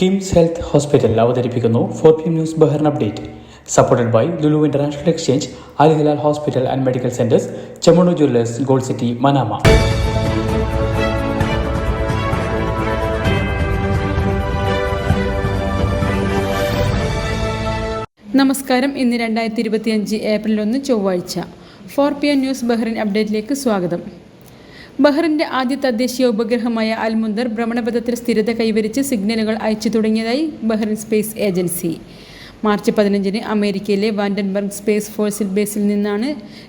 KIMS health hospital അവതരിപ്പിക്കുന്നു four P news Bahrain update. Supported by Lulu international exchange Al Hilal hospital and medical centres Chemmanur jewellers gold city Manama. നമസ്കാരം. ഇന്ന് രണ്ടായിരത്തി ഇരുപത്തിയഞ്ച് April ഒന്ന് ചൊവ്വാഴ്ച. Four P N news Bahrain അപ്ഡേറ്റിലേക്ക് സ്വാഗതം. ബഹ്റിന്റെ ആദ്യ തദ്ദേശീയ ഉപഗ്രഹമായ അൽമുന്ദർ ഭ്രമണപഥത്തിൽ സ്ഥിരത കൈവരിച്ച് സിഗ്നലുകൾ അയച്ചു തുടങ്ങിയതായി ബഹ്റിൻ സ്പേസ് ഏജൻസി. മാർച്ച് പതിനഞ്ചിന് അമേരിക്കയിലെ വാൻഡൻബർഗ് സ്പേസ് ഫോഴ്സിൽ ബേസിൽ നിന്നാണ്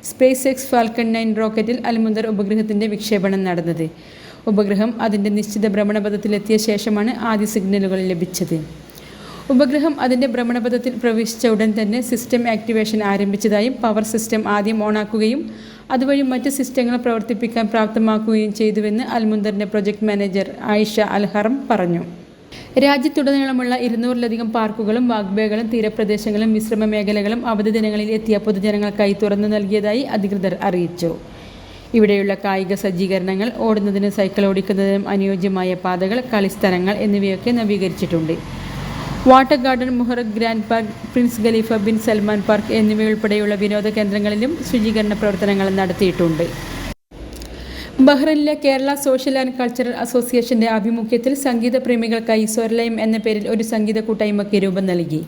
സ്പേസ് എക്സ് ഫാൽക്കൺ നയൻ റോക്കറ്റിൽ അൽമുന്ദർ ഉപഗ്രഹത്തിന്റെ വിക്ഷേപണം നടന്നത്. ഉപഗ്രഹം അതിന്റെ നിശ്ചിത ഭ്രമണപഥത്തിലെത്തിയ ശേഷമാണ് ആദ്യ സിഗ്നലുകൾ ലഭിച്ചത്. ഉപഗ്രഹം അതിന്റെ ഭ്രമണപഥത്തിൽ പ്രവേശിച്ച ഉടൻ തന്നെ സിസ്റ്റം ആക്ടിവേഷൻ ആരംഭിച്ചതായും പവർ സിസ്റ്റം ആദ്യം ഓണാക്കുകയും അതുവഴി മറ്റ് സിസ്റ്റങ്ങൾ പ്രവർത്തിപ്പിക്കാൻ പ്രാപ്തമാക്കുകയും ചെയ്തുവെന്ന് അൽമുന്ദറിന്റെ project manager Aisha Al Haram പറഞ്ഞു. രാജ്യത്തുടനീളമുള്ള ഇരുന്നൂറിലധികം പാർക്കുകളും വാഗ്ബേകളും തീരപ്രദേശങ്ങളും വിശ്രമ മേഖലകളും അവധി ദിനങ്ങളിൽ എത്തിയ പൊതുജനങ്ങൾക്കായി തുറന്നു നൽകിയതായി അധികൃതർ അറിയിച്ചു. ഇവിടെയുള്ള കായിക സജ്ജീകരണങ്ങൾ ഓടുന്നതിനും സൈക്കിൾ ഓടിക്കുന്നതിനും അനുയോജ്യമായ പാതകൾ കളിസ്ഥലങ്ങൾ എന്നിവയൊക്കെ നവീകരിച്ചിട്ടുണ്ട്. Water garden Muharraq grand park prince Khalifa bin Salman park എന്നിവയുൾപ്പെടെയുള്ള വിനോദ കേന്ദ്രങ്ങളിലും ശുചീകരണ പ്രവർത്തനങ്ങൾ നടത്തിയിട്ടുണ്ട്. ബഹ്റൈനിലെ കേരള സോഷ്യൽ ആൻഡ് കൾച്ചറൽ അസോസിയേഷന്റെ ആഭിമുഖ്യത്തിൽ സംഗീത പ്രേമികൾക്കായി സ്വരലയം എന്ന പേരിൽ ഒരു സംഗീത കൂട്ടായ്മയ്ക്ക് രൂപം നൽകി.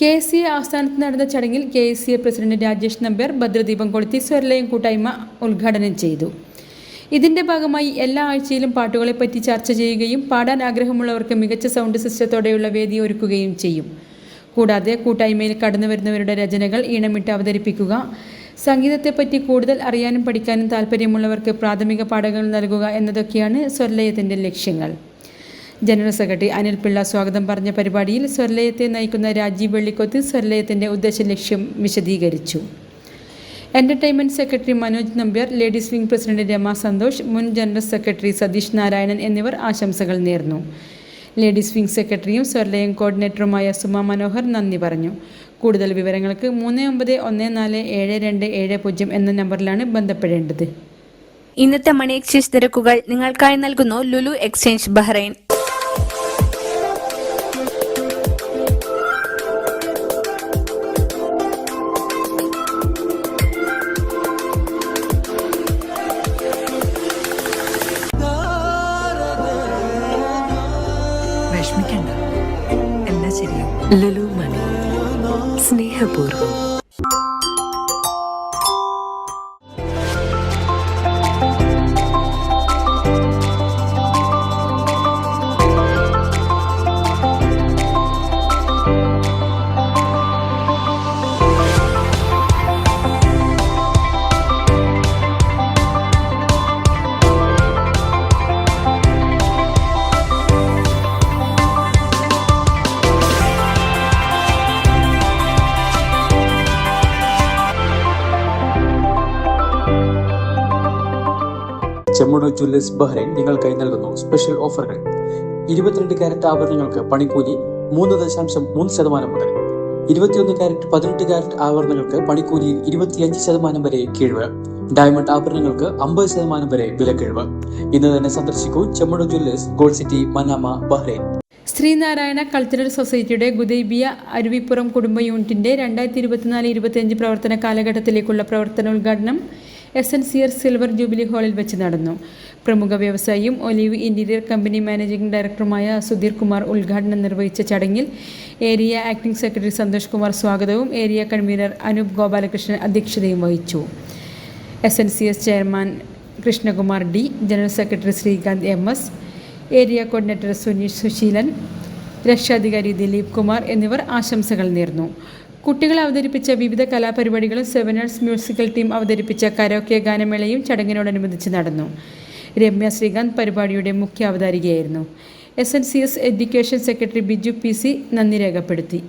കെ എസ് സി ആസ്ഥാനത്ത് നടന്ന ചടങ്ങിൽ K S C president Rajesh Nambiar ഭദ്രദീപം കൊളുത്തി സ്വരലയം കൂട്ടായ്മ ഉദ്ഘാടനം ചെയ്തു. ഇതിന്റെ ഭാഗമായി എല്ലാ ആഴ്ചയിലും പാട്ടുകളെപ്പറ്റി ചർച്ച ചെയ്യുകയും പാടാൻ ആഗ്രഹമുള്ളവർക്ക് മികച്ച സൗണ്ട് സിസ്റ്റത്തോടെയുള്ള വേദി ഒരുക്കുകയും ചെയ്യും. കൂടാതെ കൂട്ടായ്മയിൽ കടന്നു വരുന്നവരുടെ രചനകൾ ഈണമിട്ട് അവതരിപ്പിക്കുക സംഗീതത്തെപ്പറ്റി കൂടുതൽ അറിയാനും പഠിക്കാനും താല്പര്യമുള്ളവർക്ക് പ്രാഥമിക പാഠങ്ങൾ നൽകുക എന്നതൊക്കെയാണ് സ്വർലയത്തിന്റെ ലക്ഷ്യങ്ങൾ. ജനറൽ സെക്രട്ടറി അനിൽ പിള്ള സ്വാഗതം പറഞ്ഞ പരിപാടിയിൽ സ്വർലയത്തെ നയിക്കുന്ന രാജീവ് വെള്ളിക്കൊത്ത് സ്വർലയത്തിന്റെ ഉദ്ദേശ ലക്ഷ്യം വിശദീകരിച്ചു. Entertainment secretary Manoj Nambiar ladies wing president Rama Santhosh മുൻ ജനറൽ സെക്രട്ടറി സതീഷ് നാരായണൻ എന്നിവർ ആശംസകൾ നേർന്നു. ലേഡീസ് വിംഗ് സെക്രട്ടറിയും സ്വർലയം കോർഡിനേറ്ററുമായ സുമ മനോഹർ നന്ദി പറഞ്ഞു. കൂടുതൽ വിവരങ്ങൾക്ക് മൂന്ന് ഒമ്പത് ഒന്ന് നാല് ഏഴ് രണ്ട് ഏഴ് പൂജ്യം എന്ന നമ്പറിലാണ് ബന്ധപ്പെടേണ്ടത്. ഇന്നത്തെ മണി എക്സ്ചേഞ്ച് നിരക്കുകൾ നിങ്ങൾക്കായി നൽകുന്നു Lulu exchange Bahrain. Lulu money. സ്നേഹപൂർവം. ചെമ്മണ്ണു ജ്വല്ലേഴ്സ് ബഹ്റൈൻ നിങ്ങൾക്കായി നൽകുന്നു. സ്പെഷ്യൽ ഓഫറുകൾ ഇരുപത്തിരണ്ട് കാരറ്റ് ആഭരണങ്ങൾക്ക് പണിക്കൂലി മൂന്ന് ദശാംശം മൂന്ന് ശതമാനം മുതൽ. ഇരുപത്തിയൊന്ന് ക്യാരറ്റ് പതിനെട്ട് ക്യാരറ്റ് ആഭരണങ്ങൾക്ക് പണിക്കൂലിയിൽ ഇരുപത്തിയഞ്ച് ശതമാനം വരെ കിഴിവ്. ഡയമണ്ട് ആഭരണങ്ങൾക്ക് അമ്പത് ശതമാനം വരെ വിലക്കിഴിവ് ഇന്ന് തന്നെ സന്ദർശിക്കൂ Chemmanur jewellers gold city Manama Bahrain Sreenarayana cultural സൊസൈറ്റിയുടെ ഗുദൈബിയ അരുവിപ്പുറം കുടുംബ യൂണിറ്റിന്റെ രണ്ടായിരത്തി ഇരുപത്തിനാല് ഇരുപത്തിയഞ്ച് പ്രവർത്തന കാലഘട്ടത്തിലേക്കുള്ള പ്രവർത്തന പ്രവർത്തനോദ്ഘാടനം എസ് എൻ സിയർ സിൽവർ ജൂബിലി ഹാളിൽ വെച്ച് നടന്നു. പ്രമുഖ വ്യവസായിയും ഒലിവ് ഇന്റീരിയർ കമ്പനി മാനേജിംഗ് ഡയറക്ടറുമായ സുധീർ കുമാർ ഉദ്ഘാടനം നിർവഹിച്ച ചടങ്ങിൽ area acting secretary Santhosh Kumar സ്വാഗതവും ഏരിയ കൺവീനർ അനൂപ് ഗോപാലകൃഷ്ണൻ അധ്യക്ഷതയും വഹിച്ചു. S N C S chairman Krishnakumar D general secretary Srikanth M S area coordinator Suneesh Susheelan രക്ഷാധികാരി ദിലീപ് കുമാർ എന്നിവർ ആശംസകൾ നേർന്നു. കുട്ടികൾ അവതരിപ്പിച്ച വിവിധ കലാപരിപാടികളും സെവനേഴ്സ് മ്യൂസിക്കൽ ടീം അവതരിപ്പിച്ച കരോക്കെ ഗാനമേളയും ചടങ്ങിനോടനുബന്ധിച്ച് നടന്നു. രമ്യ ശ്രീകാന്ത് പരിപാടിയുടെ മുഖ്യ അവതാരികയായിരുന്നു. S N C S education secretary Biju P C നന്ദി രേഖപ്പെടുത്തി.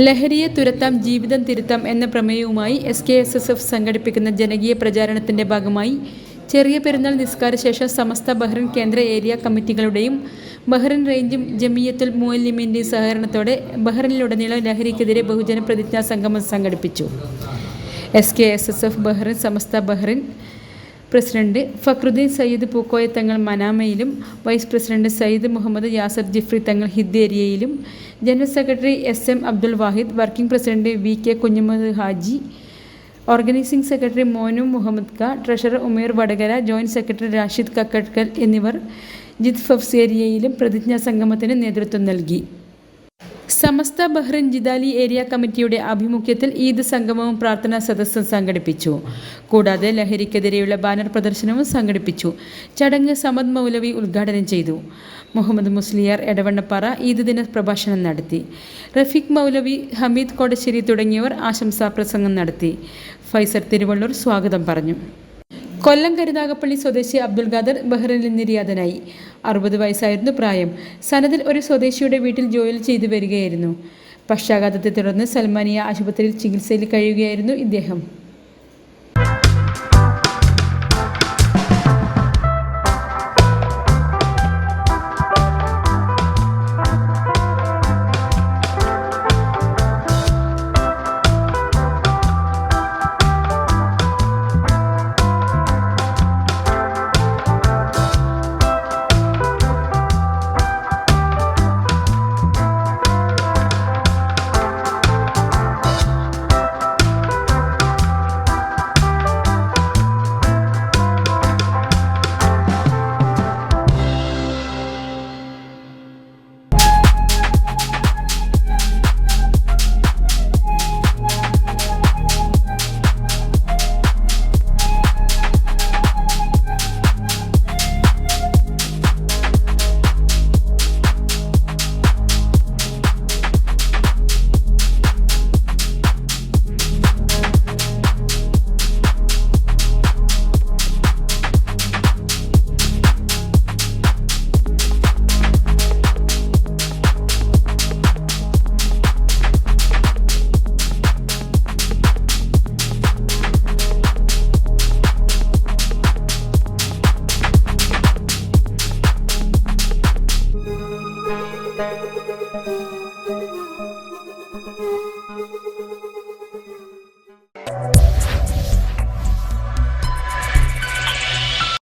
ലഹരിയെ തുരത്താം ജീവിതം തിരുത്താം എന്ന പ്രമേയവുമായി S K S S F സംഘടിപ്പിക്കുന്ന ജനകീയ പ്രചാരണത്തിന്റെ ഭാഗമായി ചെറിയ പെരുന്നാൾ നിസ്കാര ശേഷം സമസ്ത ബഹ്റിൻ കേന്ദ്ര ഏരിയ കമ്മിറ്റികളുടെയും ബഹ്റിൻ റേഞ്ചും ജമിയത്തുൽ മുഅല്ലിമിന്റെയും സഹകരണത്തോടെ ബഹ്റിനിലുടനീളം ലഹരിക്കെതിരെ ബഹുജന പ്രതിജ്ഞാ സംഗമം സംഘടിപ്പിച്ചു. S K S S F Bahrain Samastha Bahrain president Fakhruddeen Sayyid Pookoya Thangal മനാമയിലും vice president Sayyid Muhammad Yasar Jifri Thangal ഹിദ്ദേരിയയിലും general secretary S M Abdul Wahid working president V K Kunhumuhammad Haji organizing secretary Monu Muhammad ഖാ treasurer Umer Vadakara joint secretary Rashid Kakkatkal എന്നിവർ ജിത് ഫഫ്സേരിയയിലും പ്രതിജ്ഞാ സംഗമത്തിന് നേതൃത്വം നൽകി. സമസ്ത Bahrain ജിദാലി area കമ്മിറ്റിയുടെ ആഭിമുഖ്യത്തിൽ ഈദ് സംഗമവും പ്രാർത്ഥനാ സദസ്സും സംഘടിപ്പിച്ചു. കൂടാതെ ലഹരിക്കെതിരെയുള്ള ബാനർ പ്രദർശനവും സംഘടിപ്പിച്ചു. ചടങ്ങ് സമദ് മൗലവി ഉദ്ഘാടനം ചെയ്തു. മുഹമ്മദ് മുസ്ലിയാർ എടവണ്ണപ്പാറ ഈദ് ദിന പ്രഭാഷണം നടത്തി. റഫീഖ് മൗലവി ഹമീദ് കോടശ്ശേരി തുടങ്ങിയവർ ആശംസാ പ്രസംഗം നടത്തി. ഫൈസർ തിരുവള്ളൂർ സ്വാഗതം പറഞ്ഞു. കൊല്ലം കരുനാഗപ്പള്ളി സ്വദേശി അബ്ദുൽ ഖാദർ ബഹ്റിനിൽ നിര്യാതനായി. അറുപത് വയസ്സായിരുന്നു പ്രായം. സനദിൽ ഒരു സ്വദേശിയുടെ വീട്ടിൽ ജോലി ചെയ്തു വരികയായിരുന്നു. പക്ഷാഘാതത്തെ തുടർന്ന് സൽമാനിയ ആശുപത്രിയിൽ ചികിത്സയിൽ കഴിയുകയായിരുന്നു ഇദ്ദേഹം.